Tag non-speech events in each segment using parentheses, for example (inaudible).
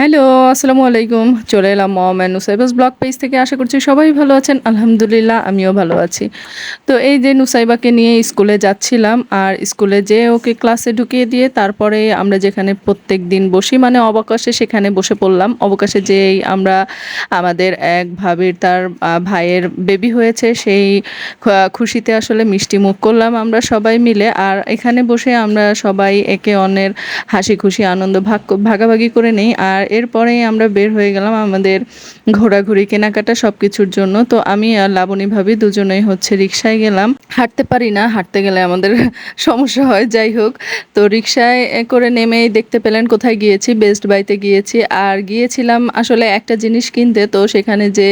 Hello, আসসালামু আলাইকুম। চলে এলাম মম অ্যান্ড নুসাইবাস ব্লগ পেজ থেকে। আশা করছি সবাই ভালো আছেন। আলহামদুলিল্লাহ, আমিও ভালো আছি। তো এই যে নুসাইবাকে নিয়ে স্কুলে যাচ্ছিলাম আর স্কুলে যে ওকে ক্লাসে ঢুকিয়ে দিয়ে তারপরে আমরা যেখানে প্রত্যেক দিন বসি মানে অবকাশে সেখানে বসে পড়লাম। অবকাশে যেই আমরা, আমাদের এক ভাবির তার ভাইয়ের বেবি হয়েছে, সেই খুশিতে আসলে মিষ্টি মুখ করলাম আমরা সবাই মিলে। আর এখানে বসে আমরা সবাই একে অন্যের হাসি খুশি আনন্দ ভাগ, ভাগাভাগি করে নেই। আর এরপরেই আমরা বের হয়ে গেলাম আমাদের ঘোরাঘুরি, কেনাকাটা সব কিছুর জন্য। তো আমি আর লাবণী ভাবি দুজনেই হচ্ছে রিক্সায় গেলাম। হাঁটতে পারি না, হাঁটতে গেলে আমাদের (laughs) সমস্যা হয়, যাই হোক। তো রিক্সায় করে নেমেই দেখতে পেলেন কোথায় গিয়েছি বেস্ট বাইতে গিয়েছি। আর গিয়েছিলাম আসলে একটা জিনিস কিনতে, তো সেখানে যে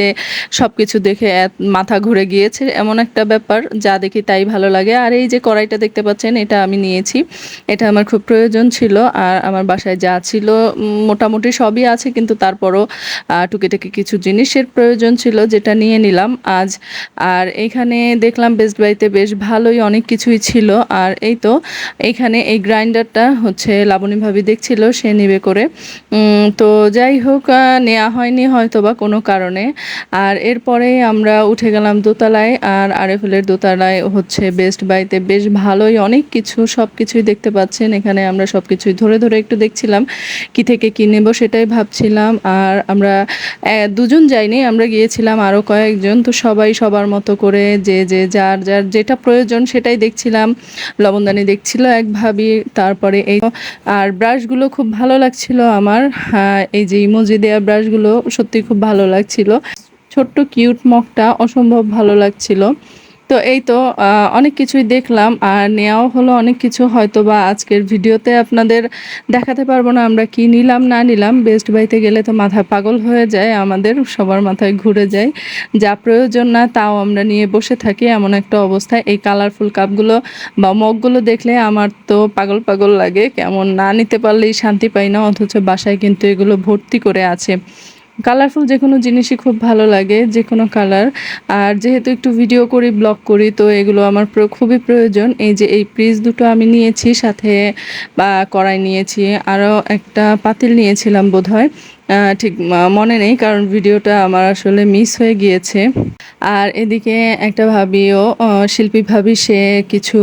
সব কিছু দেখে মাথা ঘুরে গিয়েছে, এমন একটা ব্যাপার, যা দেখি তাই ভালো লাগে। আর এই যে কড়াইটা দেখতে পাচ্ছেন, এটা আমি নিয়েছি। এটা আমার খুব প্রয়োজন ছিল। আর আমার বাসায় যা ছিল মোটামুটি সবই আছে, কিন্তু তারপরও টুকিটাকি কিছু জিনিসের প্রয়োজন ছিল যেটা নিয়ে নিলাম আজ। আর এখানে দেখলাম বেস্ট বাইতে বেশ ভালোই অনেক কিছুই ছিল। আর এই তো এইখানে এই গ্রাইন্ডারটা হচ্ছে লাবণী ভাবি দেখছিল, সে নেবে করে। তো যাই হোক নেওয়া হয়নি হয়তো বা কোনো কারণে। আর এরপরে আমরা উঠে গেলাম দোতলায়, আর আরেফুলের দোতলায় হচ্ছে বেস্ট বাইতে বেশ ভালোই অনেক কিছু সব কিছুই দেখতে পাচ্ছেন। এখানে আমরা সব কিছুই ধরে ধরে একটু দেখছিলাম, কি থেকে কি নেব সেটাই ভাবছিলাম। আর আমরা দুজন যাইনি আমরা গিয়েছিলাম আরও কয়েকজন। তো সবাই সবার মতো করে যে যে যার যার যেটা প্রয়োজন সেটাই দেখছিলাম। লবণদানি দেখছিল এক ভাবি তারপরে এই। আর ব্রাশগুলো খুব ভালো লাগছিল আমার। হ্যাঁ, এই যে ইমোজি দেওয়া ব্রাশগুলো সত্যি খুব ভালো লাগছিল। ছোট্ট কিউট মগটা অসম্ভব ভালো লাগছিল। তো এই তো অনেক কিছুই দেখলাম আর নেওয়াও হলো অনেক কিছু। হয়তো বা আজকের ভিডিওতে আপনাদের দেখাতে পারব না আমরা কি নিলাম, না নিলাম। বেস্ট বাইতে গেলে তো মাথা পাগল হয়ে যায়, আমাদের সবার মাথায় ঘুরে যায়। যা প্রয়োজন না তাও আমরা নিয়ে বসে থাকি এমন একটা অবস্থায় এই কালারফুল কাপগুলো বা মগগুলো দেখলে আমার তো পাগল পাগল লাগে। কেমন না নিতে পারলেই শান্তি পাই না, অথচ বাসায় কিন্তু এগুলো ভর্তি করে আছে। কালারফুল যে কোনো জিনিসই খুব ভালো লাগে যে কোনো কালার আর যেহেতু একটু ভিডিও করি ব্লগ করি, তো এগুলো আমার খুবই প্রয়োজন। এই যে এই প্রিজ দুটো আমি নিয়েছি, সাথে বা কড়াই নিয়েছি, আরও একটা পাতিল নিয়েছিলাম বোধহয়। ঠিক মনে নেই, কারণ ভিডিওটা আমার আসলে মিস হয়ে গিয়েছে। আর এদিকে একটা ভাবিও শিল্পী ভাবি, সে কিছু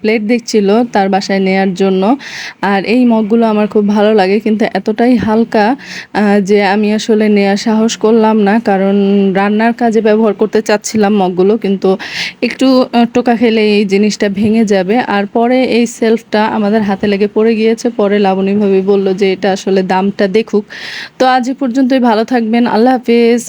প্লেট দেখছিল তার বাসায় নেয়ার জন্য। আর এই মগগুলো আমার খুব ভালো লাগে, কিন্তু এতটাই হালকা যে আমি আসলে নেওয়ার সাহস করলাম না। কারণ রান্নার কাজে ব্যবহার করতে চাচ্ছিলাম মগগুলো, কিন্তু একটু টোকা খেলে এই জিনিসটা ভেঙে যাবে। আর পরে এই সেলফটা আমাদের হাতে লেগে পড়ে গিয়েছে। পরে লাবণী ভাবি বলল যে, এটা আসলে দামটা দেখুক। তো আজ পর্যন্তই ভালো থাকবেন। আল্লাহ হাফিজ।